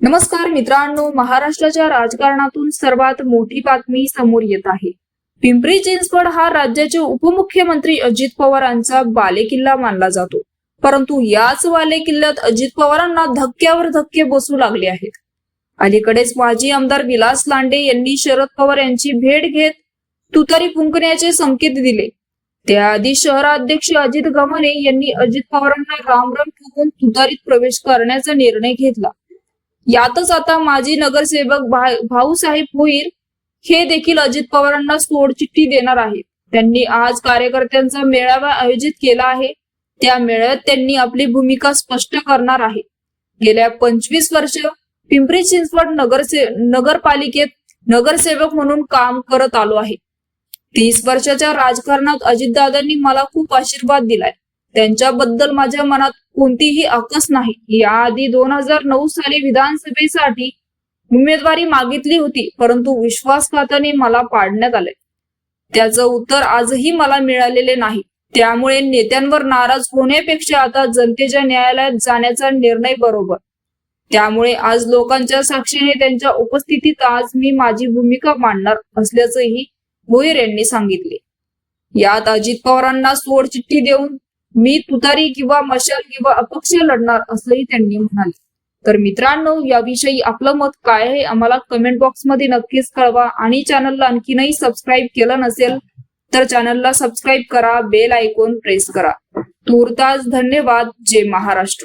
नमस्कार मित्रांनो महाराष्ट्राच्या राजकारणातून सर्वात मोठी बातमी समोर येत आहे. पिंपरी चिंचवड हा राज्याचे उपमुख्यमंत्री अजित पवारांचा बालेकिल्ला मानला जातो. परंतु याच बालेकिल्ल्यात अजित पवारांना धक्क्यावर धक्के बसू लागले आहेत. अलीकडेच माजी आमदार विलास लांडे यांनी शरद पवार यांची भेट घेत तुतारी फुंकण्याचे संकेत दिले. त्याआधी शहराध्यक्ष अजित गमने यांनी अजित पवारांना रामराम ठोकून तुतारीत प्रवेश करण्याचा निर्णय घेतला. यातच आता माजी नगरसेवक भाऊसाहेब भोईर हे देखील अजित पवारांना सोडचिठ्ठी देणार आहेत. त्यांनी आज कार्यकर्त्यांचा मेळावा आयोजित केला आहे. त्या मेळ्यात त्यांनी आपली भूमिका स्पष्ट करणार आहे. गेल्या पंचवीस वर्ष पिंपरी चिंचवड नगरसे नगरपालिकेत नगरसेवक म्हणून काम करत आलो आहे. तीस वर्षाच्या राजकारणात अजितदादांनी मला खूप आशीर्वाद दिलाय. त्यांच्याबद्दल माझ्या मनात कोणतीही अकस नाही. याआधी दोन हजार नऊ साली विधानसभेसाठी उमेदवारी मागितली होती परंतु विश्वासघाताने मला पाडण्यात आले. त्याचं उत्तर आजही मला मिळालेले नाही. त्यामुळे नेत्यांवर नाराज होण्यापेक्षा आता जनतेच्या न्यायालयात जाण्याचा निर्णय बरोबर. त्यामुळे आज लोकांच्या साक्षीने त्यांच्या उपस्थितीत आज मी माझी भूमिका मांडणार असल्याचंही भोईर यांनी सांगितले. यात अजित पवारांना सोडचिठ्ठी देऊन मी तुतारी किंवा मशाल किंवा अपक्ष लढणार असंही त्यांनी म्हणाले. तर मित्रांनो याविषयी आपलं मत काय आहे आम्हाला कमेंट बॉक्समध्ये नक्कीच कळवा. आणि चॅनलला आणखीनही सबस्क्राईब केलं नसेल तर चॅनलला सबस्क्राईब करा बेल आयकॉन प्रेस करा. तूर्तास धन्यवाद जय महाराष्ट्र.